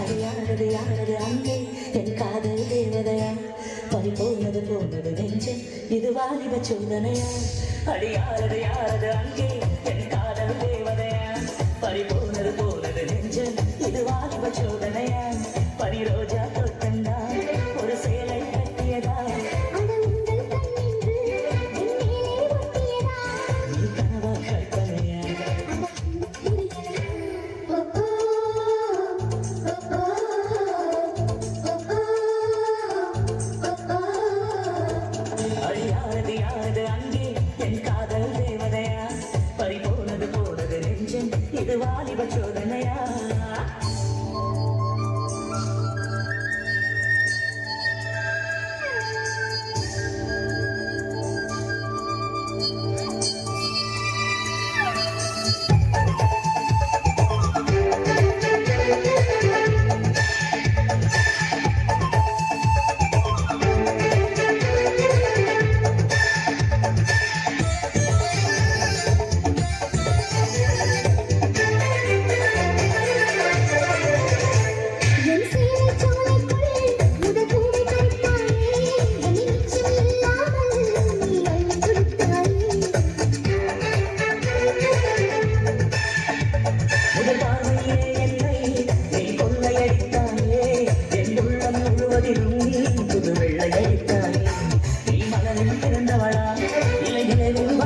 அறியானது யானது அங்கே என் காதல் தேவதையா பறிபோனது போனது நெஞ்சம் இது வாலிப சோதனையா அழியாரது யாரது அங்கே என் காதல் தேவதையா பறிபோனது போனது நெஞ்சம் இது வாலிப சோதனையா பனி ரோஜா தொட்டண்டா ஒரு சேலை கட்டியதா யாரது யாரது அங்கே என் காதல் தேவதையா? பறி போனது போனது நெஞ்சம் இது வாலிப சோதனையா?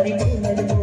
பறிக்கிறது